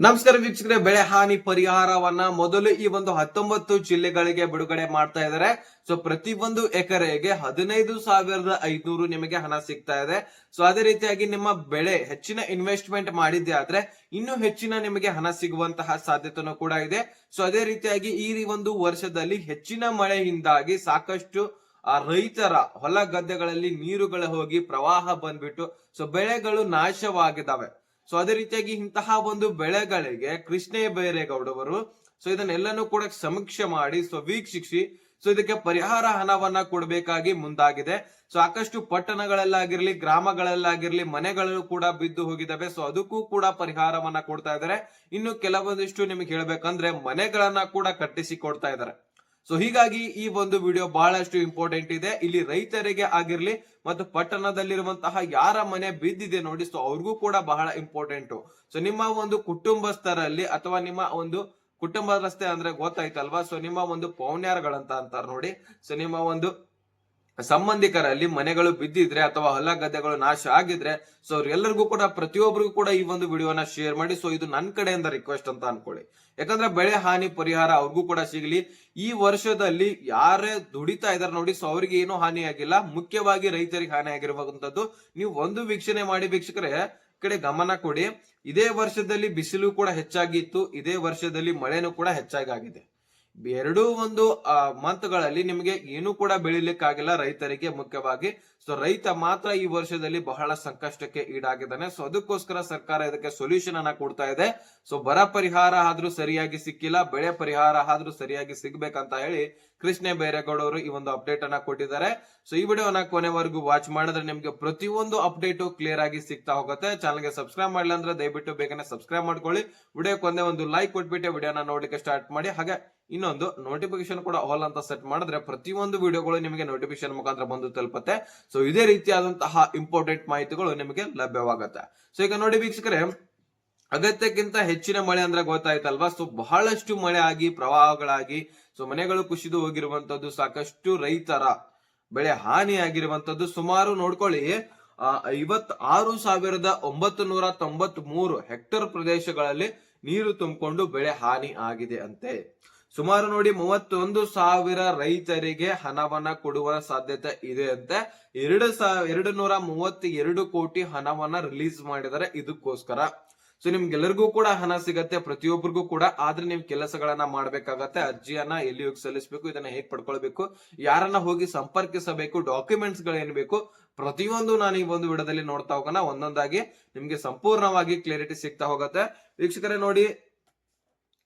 ನಮಸ್ಕಾರ ವೀಕ್ಷಕರೇ, ಬೆಳೆ ಹಾನಿ ಪರಿಹಾರವನ್ನ ಮೊದಲು ಈ ಒಂದು ಹತ್ತೊಂಬತ್ತು ಜಿಲ್ಲೆಗಳಿಗೆ ಬಿಡುಗಡೆ ಮಾಡ್ತಾ ಇದ್ದಾರೆ. ಸೊ ಪ್ರತಿ ಒಂದು ಎಕರೆಗೆ ಹದಿನೈದು ಸಾವಿರದ ಐದ್ನೂರು ನಿಮಗೆ ಹಣ ಸಿಗ್ತಾ ಇದೆ. ಸೊ ಅದೇ ರೀತಿಯಾಗಿ ನಿಮ್ಮ ಬೆಳೆ ಹೆಚ್ಚಿನ ಇನ್ವೆಸ್ಟ್ಮೆಂಟ್ ಮಾಡಿದ್ದೆ ಆದ್ರೆ ಇನ್ನೂ ಹೆಚ್ಚಿನ ನಿಮಗೆ ಹಣ ಸಿಗುವಂತಹ ಸಾಧ್ಯತೆನೂ ಕೂಡ ಇದೆ. ಸೊ ಅದೇ ರೀತಿಯಾಗಿ ಈ ಒಂದು ವರ್ಷದಲ್ಲಿ ಹೆಚ್ಚಿನ ಮಳೆಯಿಂದಾಗಿ ಸಾಕಷ್ಟು, ಆ, ರೈತರ ಹೊಲ ಗದ್ದೆಗಳಲ್ಲಿ ನೀರುಗಳು ಹೋಗಿ ಪ್ರವಾಹ ಬಂದ್ಬಿಟ್ಟು ಸೊ ಬೆಳೆಗಳು ನಾಶವಾಗಿದ್ದಾವೆ. ಸೊ ಅದೇ ರೀತಿಯಾಗಿ ಇಂತಹ ಒಂದು ಬೆಳೆಗಳಿಗೆ ಕೃಷ್ಣೇ ಬೈರೇಗೌಡವರು ಸೊ ಇದನ್ನೆಲ್ಲನೂ ಕೂಡ ಸಮೀಕ್ಷೆ ಮಾಡಿ ಸೊ ವೀಕ್ಷಿಸಿ ಸೊ ಇದಕ್ಕೆ ಪರಿಹಾರ ಹಣವನ್ನ ಕೊಡಬೇಕಾಗಿ ಮುಂದಾಗಿದೆ. ಸಾಕಷ್ಟು ಪಟ್ಟಣಗಳಲ್ಲಾಗಿರ್ಲಿ, ಗ್ರಾಮಗಳಲ್ಲಾಗಿರ್ಲಿ ಮನೆಗಳು ಕೂಡ ಬಿದ್ದು ಹೋಗಿದ್ದಾವೆ. ಸೊ ಅದಕ್ಕೂ ಕೂಡ ಪರಿಹಾರವನ್ನ ಕೊಡ್ತಾ ಇದ್ದಾರೆ. ಇನ್ನು ಕೆಲವೊಂದಿಷ್ಟು ನಿಮಗೆ ಹೇಳ್ಬೇಕಂದ್ರೆ ಮನೆಗಳನ್ನ ಕೂಡ ಕಟ್ಟಿಸಿ ಕೊಡ್ತಾ ಇದ್ದಾರೆ. ಸೊ ಹೀಗಾಗಿ ಈ ಒಂದು ವಿಡಿಯೋ ಬಹಳಷ್ಟು ಇಂಪಾರ್ಟೆಂಟ್ ಇದೆ. ಇಲ್ಲಿ ರೈತರಿಗೆ ಆಗಿರ್ಲಿ ಮತ್ತು ಪಟ್ಟಣದಲ್ಲಿರುವಂತಹ ಯಾರ ಮನೆ ಬಿದ್ದಿದೆ ನೋಡಿ ಸೊ ಅವ್ರಿಗೂ ಕೂಡ ಬಹಳ ಇಂಪಾರ್ಟೆಂಟ್ ಸೊ ನಿಮ್ಮ ಒಂದು ಕುಟುಂಬಸ್ಥರಲ್ಲಿ ಅಥವಾ ನಿಮ್ಮ ಒಂದು ಕುಟುಂಬದಸ್ಥೆ ಅಂದ್ರೆ ಗೊತ್ತಾಯ್ತಲ್ವಾ? ಸೊ ನಿಮ್ಮ ಒಂದು ಪೌನ್ಯಾರ್ಗಳಂತ ಅಂತಾರೆ ನೋಡಿ. ಸೊ ನಿಮ್ಮ ಒಂದು ಸಂಬಂಧಿಕರಲ್ಲಿ ಮನೆಗಳು ಬಿದ್ದಿದ್ರೆ ಅಥವಾ ಹೊಲ ಗದ್ದೆಗಳು ನಾಶ ಆಗಿದ್ರೆ ಸೊ ಅವ್ರೆಲ್ಲರಿಗೂ ಕೂಡ ಪ್ರತಿಯೊಬ್ಬರಿಗೂ ಕೂಡ ಈ ಒಂದು ವಿಡಿಯೋನ ಶೇರ್ ಮಾಡಿ ಸೊ ಇದು ನನ್ನ ಕಡೆಯಿಂದ ರಿಕ್ವೆಸ್ಟ್ ಅಂತ ಅನ್ಕೊಳ್ಳಿ. ಯಾಕಂದ್ರೆ ಬೆಳೆ ಹಾನಿ ಪರಿಹಾರ ಅವ್ರಿಗೂ ಕೂಡ ಸಿಗಲಿ. ಈ ವರ್ಷದಲ್ಲಿ ಯಾರೇ ದುಡಿತಾ ಇದಾರೆ ನೋಡಿ ಸೊ ಅವ್ರಿಗೆ ಏನು ಹಾನಿ ಆಗಿಲ್ಲ. ಮುಖ್ಯವಾಗಿ ರೈತರಿಗೆ ಹಾನಿ ಆಗಿರುವಂತದ್ದು, ನೀವು ಒಂದು ವೀಕ್ಷಣೆ ಮಾಡಿ ವೀಕ್ಷಕರೇ ಕಡೆ ಗಮನ ಕೊಡಿ. ಇದೇ ವರ್ಷದಲ್ಲಿ ಬಿಸಿಲು ಕೂಡ ಹೆಚ್ಚಾಗಿತ್ತು, ಇದೇ ವರ್ಷದಲ್ಲಿ ಮಳೆನೂ ಕೂಡ ಹೆಚ್ಚಾಗಿ ಆಗಿದೆ. ಎರಡೂ ಒಂದು ಮಂತ್ಗಳಲ್ಲಿ ನಿಮಗೆ ಏನು ಕೂಡ ಬೆಳಿಲಿಕ್ಕಾಗಿಲ್ಲ ರೈತರಿಗೆ ಮುಖ್ಯವಾಗಿ. ಸೊ ರೈತ ಮಾತ್ರ ಈ ವರ್ಷದಲ್ಲಿ ಬಹಳ ಸಂಕಷ್ಟಕ್ಕೆ ಈಡಾಗಿದ್ದಾನೆ. ಸೊ ಅದಕ್ಕೋಸ್ಕರ ಸರ್ಕಾರ ಇದಕ್ಕೆ ಸೊಲ್ಯೂಷನ್ ಅನ್ನ ಕೊಡ್ತಾ ಇದೆ. ಸೊ ಬರ ಪರಿಹಾರ ಆದ್ರೂ ಸರಿಯಾಗಿ ಸಿಕ್ಕಿಲ್ಲ, ಬೆಳೆ ಪರಿಹಾರ ಆದ್ರೂ ಸರಿಯಾಗಿ ಸಿಗ್ಬೇಕಂತ ಹೇಳಿ ಕೃಷ್ಣ ಬೈರೇಗೌಡ ಅವರು ಈ ಒಂದು ಅಪ್ಡೇಟ್ ಅನ್ನ ಕೊಟ್ಟಿದ್ದಾರೆ. ಸೊ ಈ ವಿಡಿಯೋನ ಕೊನೆವರೆಗೂ ವಾಚ್ ಮಾಡಿದ್ರೆ ನಿಮ್ಗೆ ಪ್ರತಿಯೊಂದು ಅಪ್ಡೇಟ್ ಕ್ಲಿಯರ್ ಆಗಿ ಸಿಗ್ತಾ ಹೋಗುತ್ತೆ. ಚಾನಲ್ಗೆ ಸಬ್ಸ್ಕ್ರೈಬ್ ಮಾಡಿಲ್ಲ ಅಂದ್ರೆ ದಯವಿಟ್ಟು ಬೇಗನೆ ಸಬ್ಸ್ಕ್ರೈಬ್ ಮಾಡ್ಕೊಳ್ಳಿ. ವಿಡಿಯೋಕ್ಕೆ ಒಂದೇ ಒಂದು ಲೈಕ್ ಕೊಟ್ಬಿಟ್ಟು ವಿಡಿಯೋನ ನೋಡ್ಲಿಕ್ಕೆ ಸ್ಟಾರ್ಟ್ ಮಾಡಿ. ಹಾಗೆ ಇನ್ನೊಂದು ನೋಟಿಫಿಕೇಶನ್ ಕೂಡ ಆಲ್ ಅಂತ ಸೆಟ್ ಮಾಡಿದ್ರೆ ಪ್ರತಿಯೊಂದು ವಿಡಿಯೋಗಳು ನಿಮಗೆ ನೋಟಿಫಿಕೇಶನ್ ಮುಖಾಂತರ ಬಂದು ತಲುಪುತ್ತೆ. ಸೊ ಇದೇ ರೀತಿಯಾದಂತಹ ಇಂಪಾರ್ಟೆಂಟ್ ಮಾಹಿತಿಗಳು ನಿಮಗೆ ಲಭ್ಯವಾಗುತ್ತೆ. ಸೊ ಈಗ ನೋಡಿ ವೀಕ್ಷಕರೇ ಅಗತ್ಯಕ್ಕಿಂತ ಹೆಚ್ಚಿನ ಮಳೆ ಅಂದ್ರೆ ಗೊತ್ತಾಯ್ತಲ್ವಾ? ಸೊ ಬಹಳಷ್ಟು ಮಳೆ ಆಗಿ, ಪ್ರವಾಹಗಳಾಗಿ ಸೊ ಮನೆಗಳು ಕುಸಿದು ಹೋಗಿರುವಂತದ್ದು ಸಾಕಷ್ಟು ರೈತರ ಬೆಳೆ ಹಾನಿ ಆಗಿರುವಂತದ್ದು ಸುಮಾರು ನೋಡ್ಕೊಳ್ಳಿ ಐವತ್ ಆರು ಸಾವಿರದ ಒಂಬತ್ತು ನೂರ ತೊಂಬತ್ ಮೂರು ಹೆಕ್ಟರ್ ಪ್ರದೇಶಗಳಲ್ಲಿ ನೀರು ತುಂಬಿಕೊಂಡು ಬೆಳೆ ಹಾನಿ ಆಗಿದೆ ಅಂತೆ. ಸುಮಾರು ನೋಡಿ ಮೂವತ್ತೊಂದು ಸಾವಿರ ರೈತರಿಗೆ ಹಣವನ್ನ ಕೊಡುವ ಸಾಧ್ಯತೆ ಇದೆ ಅಂತೆ. ಎರಡು ಸಾವಿರ ಎರಡು ನೂರ ಮೂವತ್ತ್ ಎರಡು ಕೋಟಿ ಹಣವನ್ನ ರಿಲೀಸ್ ಮಾಡಿದರೆ ಇದಕ್ಕೋಸ್ಕರ ಸೊ ನಿಮ್ಗೆಲ್ಲರಿಗೂ ಕೂಡ ಹಣ ಸಿಗತ್ತೆ ಪ್ರತಿಯೊಬ್ಬರಿಗೂ ಕೂಡ. ಆದ್ರೆ ನೀವು ಕೆಲಸಗಳನ್ನ ಮಾಡ್ಬೇಕಾಗತ್ತೆ, ಅರ್ಜಿಯನ್ನ ಎಲ್ಲಿ ಹೋಗಿ ಸಲ್ಲಿಸಬೇಕು, ಇದನ್ನ ಹೇಗ್ ಪಡ್ಕೊಳ್ಬೇಕು, ಯಾರನ್ನ ಹೋಗಿ ಸಂಪರ್ಕಿಸಬೇಕು ಡಾಕ್ಯುಮೆಂಟ್ಸ್ಗಳು ಬೇಕು, ಪ್ರತಿಯೊಂದು ನಾನು ಈ ಒಂದು ವಿಡದಲ್ಲಿ ನೋಡ್ತಾ ಹೋಗೋಣ. ಒಂದೊಂದಾಗಿ ನಿಮ್ಗೆ ಸಂಪೂರ್ಣವಾಗಿ ಕ್ಲಿಯರಿಟಿ ಸಿಗ್ತಾ ಹೋಗತ್ತೆ. ವೀಕ್ಷಕರೇ ನೋಡಿ,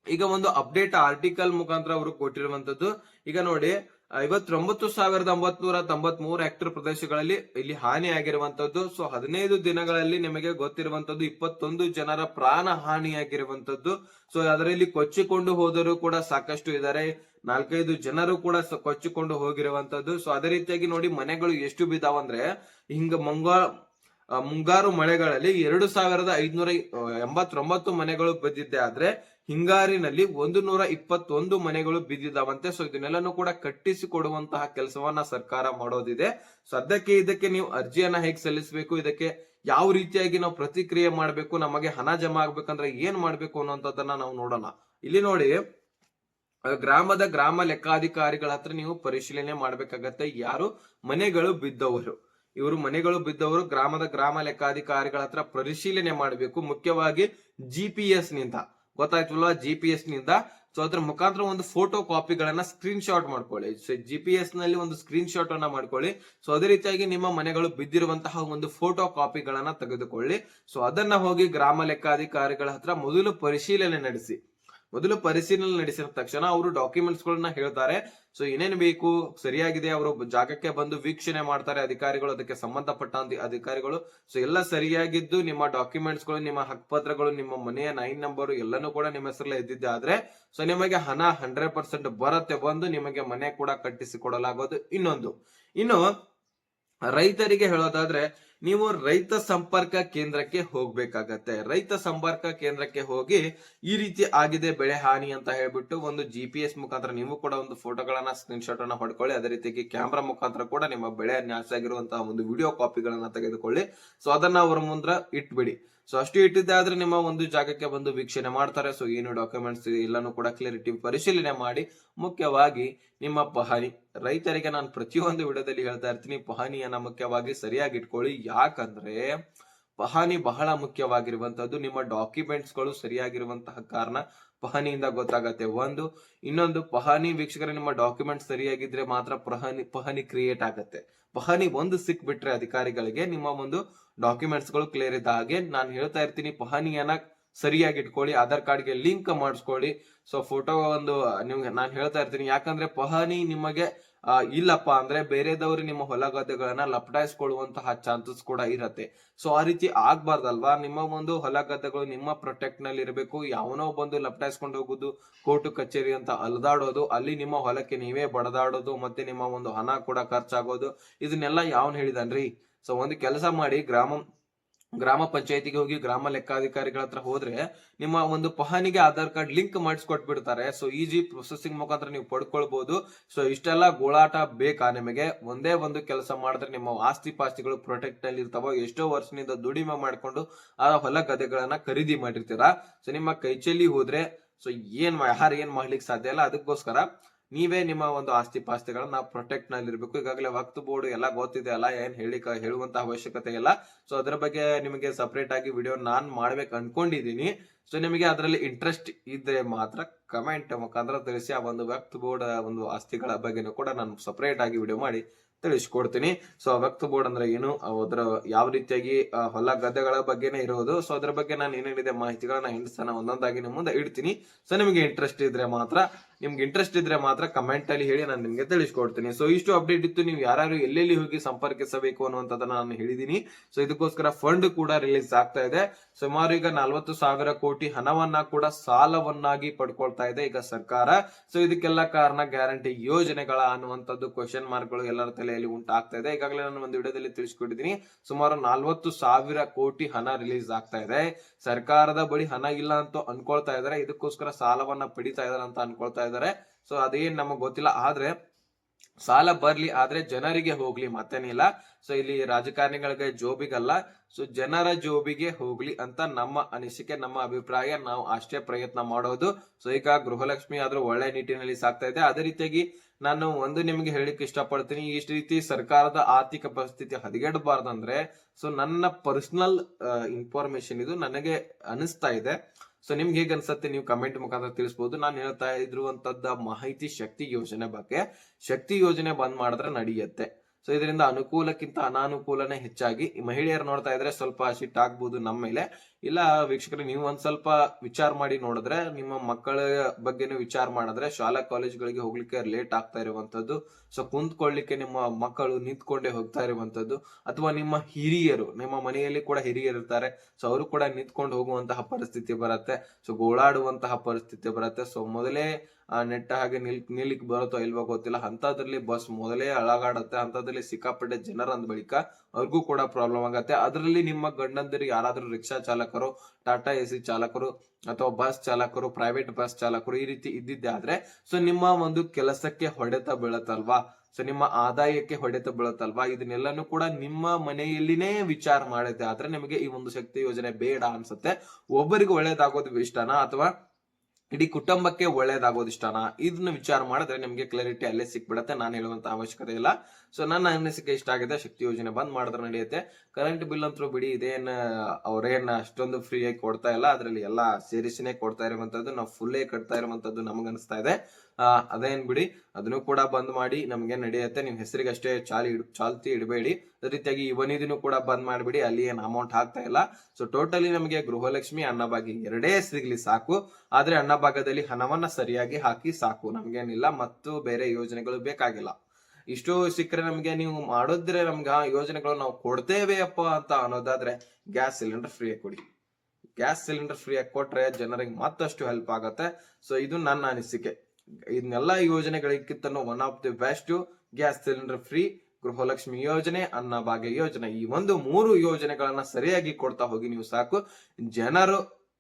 ಈಗ ಒಂದು ಅಪ್ಡೇಟ್ ಆರ್ಟಿಕಲ್ ಮುಖಾಂತರ ಅವರು ಕೊಟ್ಟಿರುವಂತದ್ದು. ಈಗ ನೋಡಿ ಐವತ್ತೊಂಬತ್ತು ಸಾವಿರದ ಒಂಬತ್ನೂರ ತೊಂಬತ್ ಮೂರು ಹೆಕ್ಟರ್ ಪ್ರದೇಶಗಳಲ್ಲಿ ಇಲ್ಲಿ ಹಾನಿ ಆಗಿರುವಂತದ್ದು ಸೊ ಹದಿನೈದು ದಿನಗಳಲ್ಲಿ ನಿಮಗೆ ಗೊತ್ತಿರುವಂತದ್ದು ಇಪ್ಪತ್ತೊಂದು ಜನರ ಪ್ರಾಣ ಹಾನಿಯಾಗಿರುವಂತದ್ದು ಸೊ ಅದರಲ್ಲಿ ಕೊಚ್ಚಿಕೊಂಡು ಹೋದರೂ ಕೂಡ ಸಾಕಷ್ಟು ಇದ್ದಾರೆ. ನಾಲ್ಕೈದು ಜನರು ಕೂಡ ಕೊಚ್ಚಿಕೊಂಡು ಹೋಗಿರುವಂತದ್ದು ಸೊ ಅದೇ ರೀತಿಯಾಗಿ ನೋಡಿ ಮನೆಗಳು ಎಷ್ಟು ಬಿದ್ದಾವಂದ್ರೆ, ಹಿಂಗ ಮಂಗ ಮುಂಗಾರು ಮಳೆಗಳಲ್ಲಿ ಎರಡು ಸಾವಿರದ ಐದ್ನೂರ ಎಂಬತ್ತೊಂಬತ್ತು ಮನೆಗಳು ಬಿದ್ದಿದ್ದೆ ಆದ್ರೆ ಹಿಂಗಾರಿನಲ್ಲಿ ಒಂದು ನೂರ ಇಪ್ಪತ್ತೊಂದು ಮನೆಗಳು ಬಿದ್ದಿದ್ದಾವಂತೆ. ಸೊ ಇದನ್ನೆಲ್ಲನೂ ಕೂಡ ಕಟ್ಟಿಸಿ ಕೊಡುವಂತಹ ಕೆಲಸವನ್ನ ಸರ್ಕಾರ ಮಾಡೋದಿದೆ. ಸದ್ಯಕ್ಕೆ ಇದಕ್ಕೆ ನೀವು ಅರ್ಜಿಯನ್ನ ಹೇಗೆ ಸಲ್ಲಿಸಬೇಕು, ಇದಕ್ಕೆ ಯಾವ ರೀತಿಯಾಗಿ ನಾವು ಪ್ರತಿಕ್ರಿಯೆ ಮಾಡಬೇಕು, ನಮಗೆ ಹಣ ಜಮಾ ಆಗ್ಬೇಕಂದ್ರೆ ಏನ್ ಮಾಡ್ಬೇಕು ಅನ್ನೋಂಥದ್ದನ್ನ ನಾವು ನೋಡೋಣ. ಇಲ್ಲಿ ನೋಡಿ ಗ್ರಾಮದ ಗ್ರಾಮ ಲೆಕ್ಕಾಧಿಕಾರಿಗಳ ಹತ್ರ ನೀವು ಪರಿಶೀಲನೆ ಮಾಡ್ಬೇಕಾಗತ್ತೆ ಯಾರು ಮನೆಗಳು ಬಿದ್ದವರು. ಇವರು ಮನೆಗಳು ಬಿದ್ದವರು ಗ್ರಾಮದ ಗ್ರಾಮ ಲೆಕ್ಕಾಧಿಕಾರಿಗಳ ಹತ್ರ ಪರಿಶೀಲನೆ ಮಾಡಬೇಕು. ಮುಖ್ಯವಾಗಿ ಜಿ ಪಿ ಎಸ್ನಿಂದ. ಗೊತ್ತಾಯ್ತಲ್ವಾ? ಜಿ ಪಿ ಎಸ್ನಿಂದ. ಸೊ ಅದ್ರ ಮುಖಾಂತರ ಒಂದು ಫೋಟೋ ಕಾಪಿಗಳನ್ನ ಸ್ಕ್ರೀನ್ ಶಾಟ್ ಮಾಡ್ಕೊಳ್ಳಿ. ಜಿ ಪಿ ಎಸ್ನಲ್ಲಿ ಒಂದು ಸ್ಕ್ರೀನ್ ಶಾಟ್ ಅನ್ನ ಮಾಡ್ಕೊಳ್ಳಿ. ಸೊ ಅದೇ ರೀತಿಯಾಗಿ ನಿಮ್ಮ ಮನೆಗಳು ಬಿದ್ದಿರುವಂತಹ ಒಂದು ಫೋಟೋ ಕಾಪಿಗಳನ್ನ ತೆಗೆದುಕೊಳ್ಳಿ. ಸೊ ಅದನ್ನ ಹೋಗಿ ಗ್ರಾಮ ಲೆಕ್ಕಾಧಿಕಾರಿಗಳ ಹತ್ರ ಮೊದಲು ಪರಿಶೀಲನೆ ನಡೆಸಿ. ಮೊದಲು ಪರಿಶೀಲನೆ ನಡೆಸಿದ ತಕ್ಷಣ ಅವರು ಡಾಕ್ಯುಮೆಂಟ್ಸ್ ಗಳನ್ನ ಹೇಳ್ತಾರೆ. ಸೊ ಏನೇನು ಬೇಕು, ಸರಿಯಾಗಿದೆ, ಅವರು ಜಾಗಕ್ಕೆ ಬಂದು ವೀಕ್ಷಣೆ ಮಾಡ್ತಾರೆ ಅಧಿಕಾರಿಗಳು, ಅದಕ್ಕೆ ಸಂಬಂಧಪಟ್ಟ ಅಧಿಕಾರಿಗಳು. ಸೊ ಎಲ್ಲ ಸರಿಯಾಗಿದ್ದು, ನಿಮ್ಮ ಡಾಕ್ಯುಮೆಂಟ್ಸ್ಗಳು, ನಿಮ್ಮ ಹಕ್ಪತ್ರಗಳು, ನಿಮ್ಮ ಮನೆಯ ನೈನ್ ನಂಬರ್ ಎಲ್ಲನೂ ಕೂಡ ನಿಮ್ಮ ಹೆಸರಲ್ಲೇ ಇದ್ದಿದ್ದೆ. ಆದ್ರೆ ಸೊ ನಿಮಗೆ ಹಣ ಹಂಡ್ರೆಡ್ ಪರ್ಸೆಂಟ್ ಬರುತ್ತೆ ಬಂದು ನಿಮಗೆ ಮನೆ ಕೂಡ ಕಟ್ಟಿಸಿ ಕೊಡಲಾಗೋದು ಇನ್ನೊಂದು. ಇನ್ನು, ರೈತರಿಗೆ ಹೇಳೋದಾದ್ರೆ ನೀವು ರೈತ ಸಂಪರ್ಕ ಕೇಂದ್ರಕ್ಕೆ ಹೋಗ್ಬೇಕಾಗತ್ತೆ. ರೈತ ಸಂಪರ್ಕ ಕೇಂದ್ರಕ್ಕೆ ಹೋಗಿ ಈ ರೀತಿ ಆಗಿದೆ ಬೆಳೆ ಹಾನಿ ಅಂತ ಹೇಳ್ಬಿಟ್ಟು ಒಂದು ಜಿ ಪಿ ಎಸ್ ಮುಖಾಂತರ ನೀವು ಕೂಡ ಒಂದು ಫೋಟೋಗಳನ್ನ ಸ್ಕ್ರೀನ್ ಶಾಟ್ ಅನ್ನ ಹೊಡ್ಕೊಳ್ಳಿ. ಅದೇ ರೀತಿಯಾಗಿ ಕ್ಯಾಮ್ರಾ ಮುಖಾಂತರ ಕೂಡ ನಿಮ್ಮ ಬೆಳೆ ನಾಶ ಆಗಿರುವಂತಹ ಒಂದು ವಿಡಿಯೋ ಕಾಪಿಗಳನ್ನ ತೆಗೆದುಕೊಳ್ಳಿ. ಸೊ ಅದನ್ನ ಅವರ ಮುಂದ್ರ ಇಟ್ಬಿಡಿ. ಸೊ ಅಷ್ಟು ಇಟ್ಟಿದ್ದೆ ಆದ್ರೆ ನಿಮ್ಮ ಒಂದು ಜಾಗಕ್ಕೆ ಬಂದು ವೀಕ್ಷಣೆ ಮಾಡ್ತಾರೆ. ಸೊ ಏನು ಡಾಕ್ಯುಮೆಂಟ್ಸ್ ಎಲ್ಲಾನು ಕೂಡ ಕ್ಲಿಯರಿಟಿ ಪರಿಶೀಲನೆ ಮಾಡಿ ಮುಖ್ಯವಾಗಿ ನಿಮ್ಮ ಪಹಣಿ. ರೈತರಿಗೆ ನಾನು ಪ್ರತಿಯೊಂದು ವಿಡಿಯೋದಲ್ಲಿ ಹೇಳ್ತಾ ಇರ್ತೀನಿ, ಪಹಣಿಯನ್ನ ಮುಖ್ಯವಾಗಿ ಸರಿಯಾಗಿ ಇಟ್ಕೊಳ್ಳಿ. ಯಾಕಂದ್ರೆ ಪಹಣಿ ಬಹಳ ಮುಖ್ಯವಾಗಿರುವಂತದ್ದು ನಿಮ್ಮ ಡಾಕ್ಯುಮೆಂಟ್ಸ್ಗಳು ಸರಿಯಾಗಿರುವಂತಹ ಕಾರಣ. ಪಹಣಿಯಿಂದ ಗೊತ್ತಾಗತ್ತೆ. ಒಂದು, ಇನ್ನೊಂದು ಪಹಣಿ ವೀಕ್ಷಕರ, ನಿಮ್ಮ ಡಾಕ್ಯುಮೆಂಟ್ ಸರಿಯಾಗಿದ್ರೆ ಮಾತ್ರ ಪಹನಿ ಪಹನಿ ಕ್ರಿಯೇಟ್ ಆಗತ್ತೆ. ಪಹನಿ ಒಂದು ಸಿಕ್ಬಿಟ್ರೆ ಅಧಿಕಾರಿಗಳಿಗೆ ನಿಮ್ಮ ಒಂದು ಡಾಕ್ಯುಮೆಂಟ್ಸ್ಗಳು ಕ್ಲಿಯರ್ ಇದ್ದ ಹಾಗೆ ನಾನು ಹೇಳ್ತಾ ಇರ್ತೀನಿ, ಪಹಣಿಯನ್ನ ಸರಿಯಾಗಿ ಇಟ್ಕೊಳ್ಳಿ, ಆಧಾರ್ ಕಾರ್ಡ್ಗೆ ಲಿಂಕ್ ಮಾಡಿಸ್ಕೊಳ್ಳಿ. ಸೊ, ಫೋಟೋ ಒಂದು, ನಿಮ್ಗೆ, ನಾನು ಹೇಳ್ತಾ ಇರ್ತೀನಿ, ಯಾಕಂದ್ರೆ ಪಹನಿ ನಿಮಗೆ ಇಲ್ಲಪ್ಪ ಅಂದ್ರೆ ಬೇರೆದವರು ನಿಮ್ಮ ಹೊಲ ಗದ್ದೆಗಳನ್ನ ಲಪಟಾಯಿಸ್ಕೊಳ್ಳುವಂತಹ ಚಾನ್ಸಸ್ ಕೂಡ ಇರತ್ತೆ. ಸೊ ಆ ರೀತಿ ಆಗ್ಬಾರ್ದಲ್ವಾ? ನಿಮ್ಮ ಒಂದು ಹೊಲ ಗದ್ದೆಗಳು ನಿಮ್ಮ ಪ್ರೊಟೆಕ್ಟ್ನಲ್ಲಿ ಇರಬೇಕು. ಯಾವನೋ ಬಂದು ಲಪಟಾಯಿಸ್ಕೊಂಡು ಹೋಗುದು ಕೋರ್ಟು ಕಚೇರಿ ಅಂತ ಅಲ್ದಾಡೋದು, ಅಲ್ಲಿ ನಿಮ್ಮ ಹೊಲಕ್ಕೆ ನೀವೇ ಬಡದಾಡೋದು, ಮತ್ತೆ ನಿಮ್ಮ ಒಂದು ಹಣ ಕೂಡ ಖರ್ಚಾಗೋದು, ಇದನ್ನೆಲ್ಲ ಯಾವನ್ ಹೇಳಿದನ್ರಿ? ಸೊ ಒಂದು ಕೆಲಸ ಮಾಡಿ, ಗ್ರಾಮ ಗ್ರಾಮ ಪಂಚಾಯತಿಗೆ ಹೋಗಿ ಗ್ರಾಮ ಲೆಕ್ಕಾಧಿಕಾರಿಗಳ ಹತ್ರ ಹೋದ್ರೆ ನಿಮ್ಮ ಒಂದು ಪಹನಿಗೆ ಆಧಾರ್ ಕಾರ್ಡ್ ಲಿಂಕ್ ಮಾಡಿಸ್ಕೊಟ್ಬಿಡ್ತಾರೆ. ಸೊ ಈಜಿ ಪ್ರೊಸೆಸಿಂಗ್ ಮುಖಾಂತರ ನೀವು ಪಡ್ಕೊಳ್ಬಹುದು ಸೊ ಇಷ್ಟೆಲ್ಲ ಗೋಳಾಟ ಬೇಕಾ ನಿಮಗೆ? ಒಂದೇ ಒಂದು ಕೆಲಸ ಮಾಡಿದ್ರೆ ನಿಮ್ಮ ಆಸ್ತಿ ಪಾಸ್ತಿಗಳು ಪ್ರೊಟೆಕ್ಟ್ನಲ್ಲಿ ಇರ್ತಾವ, ಎಷ್ಟೋ ವರ್ಷದಿಂದ ದುಡಿಮೆ ಮಾಡ್ಕೊಂಡು ಆ ಹೊಲ ಗದ್ದೆಗಳನ್ನ ಖರೀದಿ ಮಾಡಿರ್ತೀರಾ? ಸೊ ನಿಮ್ಮ ಕೈಚೆಲ್ಲಿ ಹೋದ್ರೆ ಸೊ ಏನ್ ಯಾರು ಏನ್ ಮಾಡ್ಲಿಕ್ಕೆ ಸಾಧ್ಯ ಇಲ್ಲ? ಅದಕ್ಕೋಸ್ಕರ ನೀವೇ ನಿಮ್ಮ ಒಂದು ಆಸ್ತಿ ಪಾಸ್ತಿಗಳನ್ನ ಪ್ರೊಟೆಕ್ಟ್ನಲ್ಲಿ ಇರಬೇಕು ಈಗಾಗಲೇ ವಕ್ತ್ ಬೋರ್ಡ್ ಎಲ್ಲ ಗೊತ್ತಿದೆ ಅಲ್ಲ, ಏನ್ ಹೇಳಿ ಹೇಳುವಂತ ಅವಶ್ಯಕತೆ ಇಲ್ಲ. ಸೊ ಅದ್ರ ಬಗ್ಗೆ ನಿಮಗೆ ಸಪರೇಟ್ ಆಗಿ ವಿಡಿಯೋ ನಾನ್ ಮಾಡ್ಬೇಕು ಅನ್ಕೊಂಡಿದೀನಿ. ಸೊ ನಿಮಗೆ ಅದರಲ್ಲಿ ಇಂಟ್ರೆಸ್ಟ್ ಇದ್ರೆ ಮಾತ್ರ ಕಮೆಂಟ್ ಮುಖಾಂತರ ತಿಳಿಸಿ, ಆ ಒಂದು ವಕ್ತ್ ಬೋರ್ಡ್ ಒಂದು ಆಸ್ತಿಗಳ ಬಗ್ಗೆನೂ ಕೂಡ ನಾನು ಸಪರೇಟ್ ಆಗಿ ವಿಡಿಯೋ ಮಾಡಿ ತಿಳಿಸ್ಕೊಡ್ತೀನಿ. ಸೊ ವಕ್ತ್ ಬೋರ್ಡ್ ಅಂದ್ರೆ ಏನು? ಅದರ ಯಾವ ರೀತಿಯಾಗಿ ಹೊಲ ಗದ್ದೆಗಳ ಬಗ್ಗೆನೇ ಇರೋದು? ಸೊ ಅದ್ರ ಬಗ್ಗೆ ನಾನು ಏನೇನಿದೆ ಮಾಹಿತಿಗಳನ್ನ ಹಿಂಡಿಸ್ತಾನ ಒಂದೊಂದಾಗಿ ನಿಮ್ಮ ಮುಂದೆ ಇಡ್ತೀನಿ. ಸೊ ನಿಮಗೆ ಇಂಟ್ರೆಸ್ಟ್ ಇದ್ರೆ ಮಾತ್ರ, ನಿಮ್ಗೆ ಇಂಟ್ರೆಸ್ಟ್ ಇದ್ರೆ ಮಾತ್ರ ಕಮೆಂಟ್ ಅಲ್ಲಿ ಹೇಳಿ ನಾನು ನಿಮ್ಗೆ ತಿಳಿಸ್ಕೊಡ್ತೀನಿ. ಸೊ ಇಷ್ಟು ಅಪ್ಡೇಟ್ ಇತ್ತು. ನೀವು ಯಾರು ಎಲ್ಲೆಲ್ಲಿ ಹೋಗಿ ಸಂಪರ್ಕಿಸಬೇಕು ಅನ್ನುವಂಥದ್ದನ್ನ ನಾನು ಹೇಳಿದೀನಿ. ಸೊ ಇದಕ್ಕೋಸ್ಕರ ಫಂಡ್ ಕೂಡ ರಿಲೀಸ್ ಆಗ್ತಾ ಇದೆ. ಸುಮಾರು ಈಗ ನಲವತ್ತು ಸಾವಿರ ಕೋಟಿ ಹಣವನ್ನ ಕೂಡ ಸಾಲವನ್ನಾಗಿ ಪಡ್ಕೊಳ್ತಾ ಇದೆ ಈಗ ಸರ್ಕಾರ. ಸೊ ಇದಕ್ಕೆಲ್ಲ ಕಾರಣ ಗ್ಯಾರಂಟಿ ಯೋಜನೆಗಳ ಅನ್ನುವಂಥದ್ದು ಕ್ವಶನ್ ಮಾರ್ಕ್ಗಳು ಎಲ್ಲರ ತಲೆಯಲ್ಲಿ ಉಂಟಾಗ್ತಾ ಇದೆ. ಈಗಾಗಲೇ ನಾನು ಒಂದು ವಿಡಿಯೋದಲ್ಲಿ ತಿಳಿಸ್ಕೊಟ್ಟಿದ್ದೀನಿ, ಸುಮಾರು ನಲವತ್ತು ಸಾವಿರ ಕೋಟಿ ಹಣ ರಿಲೀಸ್ ಆಗ್ತಾ ಇದೆ. ಸರ್ಕಾರದ ಬಳಿ ಹಣ ಇಲ್ಲ ಅಂತ ಅನ್ಕೊಳ್ತಾ ಇದಾರೆ ಇದಕ್ಕೋಸ್ಕರ ಸಾಲವನ್ನ ಪಡಿತಾ ಇದಾರೆ ಅಂತ ಅನ್ಕೊಳ್ತಾ ಇದಾರೆ ಸೊ ಅದೇನ್ ನಮಗ್ ಗೊತ್ತಿಲ್ಲ. ಆದ್ರೆ, ಸಾಲ ಬರ್ಲಿ, ಆದ್ರೆ ಜನರಿಗೆ ಹೋಗ್ಲಿ ಮತ್ತೇನಿಲ್ಲ ಸೊ ಇಲ್ಲಿ ರಾಜಕಾರಣಿಗಳಿಗೆ ಜೋಬಿಗಲ್ಲ. ಸೊ ಜನರ ಜೋಬಿಗೆ ಹೋಗ್ಲಿ ಅಂತ ನಮ್ಮ ಅನಿಸಿಕೆ, ನಮ್ಮ ಅಭಿಪ್ರಾಯ. ನಾವು ಅಷ್ಟೇ ಪ್ರಯತ್ನ ಮಾಡೋದು. ಸೊ ಈಗ ಗೃಹಲಕ್ಷ್ಮಿ ಆದ್ರೂ ಒಳ್ಳೆ ನಿಟ್ಟಿನಲ್ಲಿ ಸಾಕ್ತಾ ಇದೆ. ಅದೇ ರೀತಿಯಾಗಿ ನಾನು ಒಂದು ನಿಮಗೆ ಹೇಳಿಕ್ಕೆ ಇಷ್ಟಪಡ್ತೀನಿ, ಈ ರೀತಿ ಸರ್ಕಾರದ ಆರ್ಥಿಕ ಪರಿಸ್ಥಿತಿ ಹದಗೆಡಬಾರ್ದಂದ್ರೆ ಸೊ ನನ್ನ ಪರ್ಸನಲ್ ಇನ್ಫಾರ್ಮೇಶನ್ ಇದು ನನಗೆ ಅನಿಸ್ತಾ ಇದೆ. ಸೊ ನಿಮ್ಗೆ ಹೇಗೆ ಅನ್ಸುತ್ತೆ ನೀವು ಕಮೆಂಟ್ ಮುಖಾಂತರ ತಿಳಿಸಬಹುದು ನಾನು ಹೇಳ್ತಾ ಇರುವಂತದ್ದ ಮಾಹಿತಿ ಶಕ್ತಿ ಯೋಜನೆ ಬಗ್ಗೆ. ಶಕ್ತಿ ಯೋಜನೆ ಬಂದ್ ಮಾಡಿದ್ರೆ ನಡೆಯುತ್ತೆ. ಸೊ ಇದರಿಂದ ಅನುಕೂಲಕ್ಕಿಂತ ಅನಾನುಕೂಲನೇ ಹೆಚ್ಚಾಗಿ ಮಹಿಳೆಯರು ನೋಡ್ತಾ ಇದ್ರೆ ಸ್ವಲ್ಪ ಶಿಟ್ ಆಗ್ಬಹುದು ನಮ್ಮ ಮೇಲೆ. ಇಲ್ಲ, ವೀಕ್ಷಕರು, ನೀವು ಒಂದ್ ಸ್ವಲ್ಪ ವಿಚಾರ ಮಾಡಿ ನೋಡಿದ್ರೆ, ನಿಮ್ಮ ಮಕ್ಕಳ ಬಗ್ಗೆನೂ ವಿಚಾರ ಮಾಡಿದ್ರೆ, ಶಾಲಾ ಕಾಲೇಜ್ಗಳಿಗೆ ಹೋಗ್ಲಿಕ್ಕೆ ಲೇಟ್ ಆಗ್ತಾ ಇರುವಂತದ್ದು ಸೊ ಕುಂತ್ಕೊಳ್ಳಿಕ್ಕೆ ನಿಮ್ಮ ಮಕ್ಕಳು ನಿಂತ್ಕೊಂಡೇ ಹೋಗ್ತಾ ಇರುವಂತದ್ದು ಅಥವಾ ನಿಮ್ಮ ಹಿರಿಯರು, ನಿಮ್ಮ ಮನೆಯಲ್ಲಿ ಕೂಡ ಹಿರಿಯರು ಇರ್ತಾರೆ. ಸೊ ಅವರು ಕೂಡ ನಿಂತ್ಕೊಂಡು ಹೋಗುವಂತಹ ಪರಿಸ್ಥಿತಿ ಬರುತ್ತೆ. ಸೊ ಗೋಳಾಡುವಂತಹ ಪರಿಸ್ಥಿತಿ ಬರುತ್ತೆ. ಸೊ ಮೊದಲೇ ಆ ನೆಟ್ಟ ಹಾಗೆ ನಿಲ್ ನಿಲ್ಲಿಕ್ ಬರುತ್ತೋ ಇಲ್ವೋ ಗೊತ್ತಿಲ್ಲ. ಅಂತದ್ರಲ್ಲಿ ಬಸ್ ಮೊದಲೇ ಅಳಗಾಡುತ್ತೆ. ಅಂತದ್ರಲ್ಲಿ ಸಿಕ್ಕಾಪಟ್ಟೆ ಜನರ ಅಂದ ಬಳಿಕ ಅವ್ರಿಗೂ ಕೂಡ ಪ್ರಾಬ್ಲಮ್ ಆಗತ್ತೆ. ಅದರಲ್ಲಿ ನಿಮ್ಮ ಗಂಡಂದಿರು ಯಾರಾದ್ರೂ ರಿಕ್ಷಾ ಚಾಲಕರು, ಟಾಟಾ ಎ ಸಿ ಚಾಲಕರು ಅಥವಾ ಬಸ್ ಚಾಲಕರು, ಪ್ರೈವೇಟ್ ಬಸ್ ಚಾಲಕರು ಈ ರೀತಿ ಇದ್ದಿದ್ದೆ ಆದ್ರೆ ಸೊ ನಿಮ್ಮ ಒಂದು ಕೆಲಸಕ್ಕೆ ಹೊಡೆತ ಬೀಳತ್ತಲ್ವಾ? ಸೊ ನಿಮ್ಮ ಆದಾಯಕ್ಕೆ ಹೊಡೆತ ಬೀಳತ್ತಲ್ವಾ? ಇದನ್ನೆಲ್ಲಾನು ಕೂಡ ನಿಮ್ಮ ಮನೆಯಲ್ಲಿನೇ ವಿಚಾರ ಮಾಡುತ್ತೆ. ಆದ್ರೆ ನಿಮಗೆ ಈ ಒಂದು ಶಕ್ತಿ ಯೋಜನೆ ಬೇಡ ಅನ್ಸುತ್ತೆ. ಒಬ್ಬರಿಗೆ ಒಳ್ಳೇದಾಗೋದು ಇಷ್ಟನಾ ಅಥವಾ ಇಡೀ ಕುಟುಂಬಕ್ಕೆ ಒಳ್ಳೇದಾಗೋದು ಇಷ್ಟನಾ? ಇದನ್ನ ವಿಚಾರ ಮಾಡಿದ್ರೆ ನಿಮಗೆ ಕ್ಲಾರಿಟಿ ಅಲ್ಲೇ ಸಿಕ್ಬಿಡತ್ತೆ. ನಾನು ಹೇಳುವಂತ ಅವಶ್ಯಕತೆ ಇಲ್ಲ. ಸೊ ನನ್ನ ಅನಿಸಿಕೆ ಇಷ್ಟ ಆಗಿದೆ. ಶಕ್ತಿ ಯೋಜನೆ ಬಂದ್ ಮಾಡಿದ್ರೆ ನಡೆಯುತ್ತೆ. ಕರೆಂಟ್ ಬಿಲ್ ಅಂತೂ ಬಿಡಿ, ಇದೇನ್, ಅವ್ರೇನ್ ಅಷ್ಟೊಂದು ಫ್ರೀ ಆಗಿ ಕೊಡ್ತಾ ಇಲ್ಲ. ಅದ್ರಲ್ಲಿ ಎಲ್ಲಾ ಸೇರಿಸಿನೇ ಕೊಡ್ತಾ ಇರುವಂತದ್ದು. ನಾವು ಫುಲ್ಲೇ ಕಟ್ತಾ ಇರುವಂತದ್ದು ನಮಗನಿಸ್ತಾ ಇದೆ. ಅದೇನ್ ಬಿಡಿ ಅದನ್ನು ಕೂಡ ಬಂದ್ ಮಾಡಿ ನಮ್ಗೆ ನಡೆಯುತ್ತೆ. ನಿಮ್ ಹೆಸರಿಗೆ ಅಷ್ಟೇ ಚಾಲಿ ಚಾಲ್ತಿ ಇಡಬೇಡಿ. ಅದೇ ರೀತಿಯಾಗಿ ಇವನಿದನ್ನು ಕೂಡ ಬಂದ್ ಮಾಡ್ಬಿಡಿ. ಅಲ್ಲಿ ಏನ್ ಅಮೌಂಟ್ ಹಾಕ್ತಾ ಇಲ್ಲ. ಸೊ ಟೋಟಲಿ ನಮಗೆ ಗೃಹಲಕ್ಷ್ಮಿ ಅನ್ನಭಾಗ್ಯ ಎರಡೇ ಸಿಗ್ಲಿ ಸಾಕು. ಆದ್ರೆ ಅನ್ನಭಾಗ್ಯದಲ್ಲಿ ಹಣವನ್ನ ಸರಿಯಾಗಿ ಹಾಕಿ ಸಾಕು. ನಮ್ಗೇನಿಲ್ಲ. ಮತ್ತು ಬೇರೆ ಯೋಜನೆಗಳು ಬೇಕಾಗಿಲ್ಲ. ಇಷ್ಟು ಸಿಕ್ಕರೆ ನಮ್ಗೆ ನೀವು ಮಾಡಿದ್ರೆ ನಮ್ಗೆ ಯೋಜನೆಗಳು ನಾವು ಕೊಡ್ತೇವೆ ಅಪ್ಪ ಅಂತ ಅನ್ನೋದಾದ್ರೆ ಗ್ಯಾಸ್ ಸಿಲಿಂಡರ್ ಫ್ರೀ ಕೊಡಿ. ಗ್ಯಾಸ್ ಸಿಲಿಂಡರ್ ಫ್ರೀ ಆಗಿ ಕೊಟ್ರೆ ಜನರಿಗೆ ಮತ್ತಷ್ಟು ಹೆಲ್ಪ್ ಆಗತ್ತೆ. ಸೊ ಇದು ನನ್ನ ಅನಿಸಿಕೆ. ಇದನ್ನೆಲ್ಲ ಯೋಜನೆಗಳಿಗಿಂತನೂ one of the best gas cylinder free Gruhalakshmi ಯೋಜನೆ, ಅನ್ನ ಭಾಗ್ಯ ಯೋಜನೆ. ಈ ಒಂದು ಮೂರು ಯೋಜನೆಗಳನ್ನ ಸರಿಯಾಗಿ ಕೊಡ್ತಾ ಹೋಗಿ ನೀವು ಸಾಕು. ಜನರು,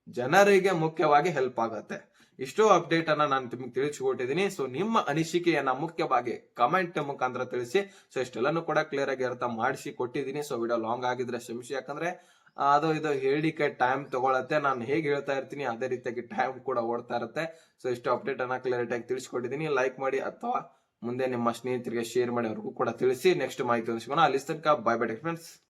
ಜನರಿಗೆ ಮುಖ್ಯವಾಗಿ ಹೆಲ್ಪ್ ಆಗತ್ತೆ. ಇಷ್ಟೋ ಅಪ್ಡೇಟ್ ಅನ್ನ ನಾನು ನಿಮ್ಗೆ ತಿಳಿಸಿಕೊಟ್ಟಿದ್ದೀನಿ ಸೊ ನಿಮ್ಮ ಅನಿಸಿಕೆಯನ್ನ ಮುಖ್ಯವಾಗಿ ಕಮೆಂಟ್ ಮುಖಾಂತರ ತಿಳಿಸಿ. ಸೊ ಇಷ್ಟೆಲ್ಲನೂ ಕೂಡ ಕ್ಲಿಯರ್ ಆಗಿ ಅರ್ಥ ಮಾಡಿಸಿ ಕೊಟ್ಟಿದ್ದೀನಿ ಸೊ ವಿಡಿಯೋ ಲಾಂಗ್ ಆಗಿದ್ರೆ ಕ್ಷಮಿಸಿ. ಯಾಕಂದ್ರೆ ಅದು ಇದು ಹೇಳಿಕೆ ಟೈಮ್ ತಗೊಳತ್ತೆ. ನಾನು ಹೇಗೆ ಹೇಳ್ತಾ ಇರ್ತೀನಿ ಅದೇ ರೀತಿಯಾಗಿ ಟೈಮ್ ಕೂಡ ಓಡ್ತಾ ಇರುತ್ತೆ. ಸೊ ಇಷ್ಟು ಅಪ್ಡೇಟ್ ಅನ್ನ ಕ್ಲಾರಿಟಿ ಆಗಿ ತಿಳಿಸ್ಕೊಟ್ಟಿದ್ದೀನಿ. ಲೈಕ್ ಮಾಡಿ ಅಥವಾ ಮುಂದೆ ನಿಮ್ಮ ಸ್ನೇಹಿತರಿಗೆ ಶೇರ್ ಮಾಡಿ ಅವ್ರಿಗೂ ಕೂಡ ತಿಳಿಸಿ. ನೆಕ್ಸ್ಟ್ ಮಾಹಿತಿ ಸಿಗೋಣ ಅಲ್ಲಿ ತನಕ ಬೈ ಬೈ ಫ್ರೆಂಡ್ಸ್